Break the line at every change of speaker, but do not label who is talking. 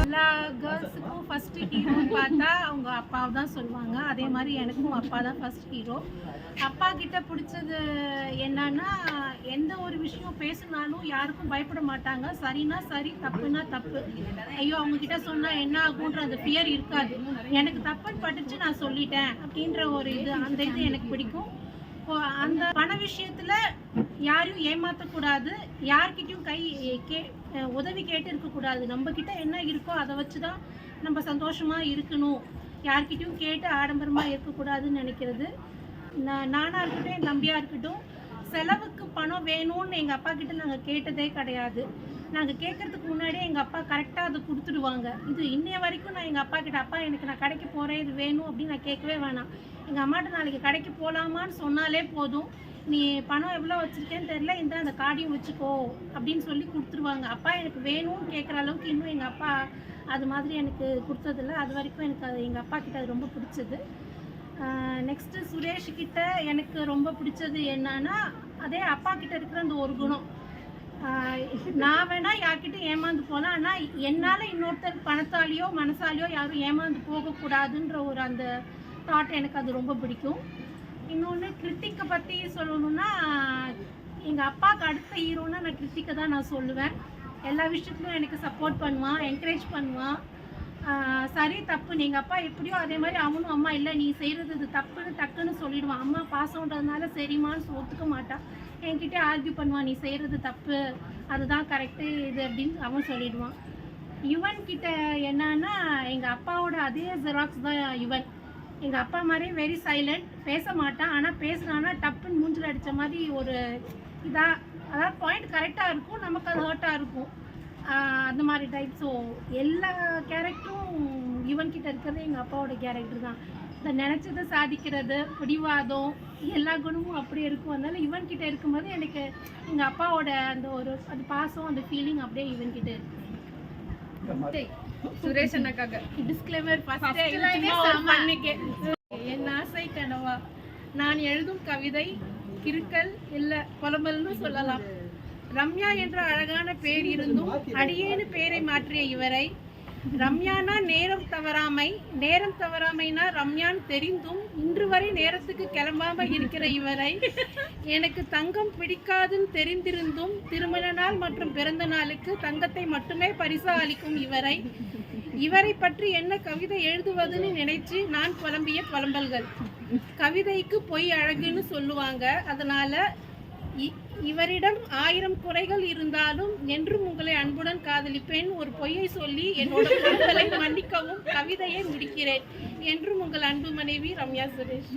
எல்லா கேர்ள்ஸுக்கும் ஃபஸ்ட்டு ஹீரோன்னு பார்த்தா அவங்க அப்பாவை தான் சொல்லுவாங்க. அதே மாதிரி எனக்கும் அப்பா தான் ஃபஸ்ட் ஹீரோ அப்பா கிட்ட பிடிச்சது என்னன்னா எந்த ஒரு விஷயம் பேசினாலும் யாருக்கும் பயப்பட மாட்டாங்க. சரினா சரி தப்புனா தப்பு. ஐயோ அவங்க கிட்ட சொன்னால் என்ன ஆகுன்ற அந்த ஃபியர் இருக்காது. எனக்கு தப்புன்னு பட்டுச்சு நான் சொல்லிட்டேன் அப்படின்ற ஒரு இது அந்த இது எனக்கு பிடிக்கும். அந்த பண விஷயத்துல யாரையும் ஏமாற்றக்கூடாது யார்கிட்டயும் கை கே உதவி கேட்டு இருக்கக்கூடாது. நம்ம கிட்ட என்ன இருக்கோ அதை வச்சு தான் நம்ம சந்தோஷமா இருக்கணும். யார்கிட்டயும் கேட்டு ஆடம்பரமா இருக்கக்கூடாதுன்னு நினைக்கிறது. நான் நானா இருக்கட்டும் என் தம்பியா இருக்கட்டும் செலவுக்கு பணம் வேணும்னு எங்க அப்பா கிட்ட நாங்க கேட்டதே கிடையாது. நாங்கள் கேட்கறதுக்கு முன்னாடியே எங்கள் அப்பா கரெக்டாக அதை கொடுத்துடுவாங்க. இது இன்னைய வரைக்கும் நான் எங்கள் அப்பா கிட்ட அப்பா எனக்கு நான் கடைக்கு போகிறேன் இது வேணும் அப்படின்னு நான் கேட்கவே வேணாம். எங்கள் அம்மாட்ட நாளைக்கு கடைக்கு போகலாமான்னு சொன்னாலே போதும். நீ பணம் எவ்வளோ வச்சுருக்கேன்னு தெரியல இந்த அந்த கார்டையும் வச்சுக்கோ அப்படின்னு சொல்லி கொடுத்துருவாங்க அப்பா எனக்கு வேணும்னு கேட்குற அளவுக்கு இன்னும் எங்கள் அப்பா அது மாதிரி எனக்கு கொடுத்ததில்ல. அது வரைக்கும் எனக்கு அது எங்கள் அப்பா கிட்ட அது ரொம்ப பிடிச்சது. நெக்ஸ்ட்டு சுரேஷ் கிட்ட எனக்கு ரொம்ப பிடிச்சது என்னன்னா அதே அப்பா கிட்ட இருக்கிற அந்த ஒரு குணம். நான் வேணால் யார்கிட்ட ஏமாந்து போகலாம் ஆனால் என்னால் இன்னொருத்தர் பணத்தாலேயோ மனசாலேயோ யாரும் ஏமாந்து போகக்கூடாதுன்ற ஒரு அந்த தாட் எனக்கு அது ரொம்ப பிடிக்கும். இன்னொன்று கிருத்திக்கை பற்றி சொல்லணும்னா எங்கள் அப்பாவுக்கு அடுத்த ஹீரோனா நான் கிருத்திக்கை தான் நான் சொல்லுவேன். எல்லா விஷயத்துலையும் எனக்கு சப்போர்ட் பண்ணுவான் என்கரேஜ் பண்ணுவான். சரி தப்பு. நீங்கள் அப்பா எப்படியோ அதே மாதிரி அவனும் அம்மா இல்லை நீ செய்கிறது இது தப்புன்னு டக்குன்னு சொல்லிடுவான். அம்மா பாசம்ன்றதுனால சரிமான்னு ஒத்துக்க மாட்டான் என்கிட்ட ஆர்கியூ பண்ணுவான் நீ செய்கிறது தப்பு. அதுதான் கரெக்டு இது அப்படின்னு அவன் சொல்லிடுவான். யுவன் கிட்ட என்னன்னா எங்கள் அப்பாவோட அதே ஜெராக்ஸ் தான் யுவன். எங்கள் அப்பா மாதிரி வெரி சைலண்ட் பேச மாட்டான். ஆனால் பேசுனான்னா டப்புன்னு மூஞ்சில் அடித்த மாதிரி ஒரு இதாக அதாவது பாயிண்ட் கரெக்டாக இருக்கும் நமக்கு அது ஹர்ட்டாக இருக்கும். அந்த மாதிரி டைப் ஸோ எல்லா கேரக்டரும் யுவன் கிட்ட இருக்கிறது எங்கள் அப்பாவோட கேரக்டர் தான். இந்த நினச்சதை சாதிக்கிறது பிடிவாதம் எல்லா குணமும் அப்படியே இருக்கும். அதனால யுவன் கிட்ட இருக்கும்போது எனக்கு எங்கள் அப்பாவோட அந்த ஒரு அது பாசம் அந்த ஃபீலிங் அப்படியே யுவன் கிட்ட இருக்கு.
சுரேஷ் அண்ணாக்காக.
டிஸ்க்ளைமர். என் ஆசை கனவா? நான் எழுதும் கவிதை கிறுக்கல் இல்ல புலம்பல்னு சொல்லலாம். ரம்யா என்ற அழகான பேர் இருந்தும் அடியேனு பேரை மாற்றிய இவரை ரம்யானா நேரம் தவறாமை நேரம் தவறாமைனா ரம்யான் தெரிந்தும் இன்று வரை நேரத்துக்கு கிளம்பாம இருக்கிற இவரை எனக்கு தங்கம் பிடிக்காதுன்னு தெரிந்திருந்தும் திருமண நாள் மற்றும் பிறந்த நாளுக்கு தங்கத்தை மட்டுமே பரிசா அளிக்கும் இவரை இவரை பற்றி என்ன கவிதை எழுதுவதுன்னு நினைச்சு நான் புலம்பிய புலம்பல்கள். கவிதைக்கு பொய் அழகுன்னு சொல்லுவாங்க. அதனால இவரிடம் ஆயிரம் குறைகள் இருந்தாலும் என்றும் உங்களை அன்புடன் காதலிப்பேன். ஒரு பொய்யை சொல்லி என்னோட குறைகளை மன்னிக்கவும் கவிதையை முடிக்கிறேன் என்றும் உங்கள் அன்பு மனைவி ரம்யா சுரேஷ்.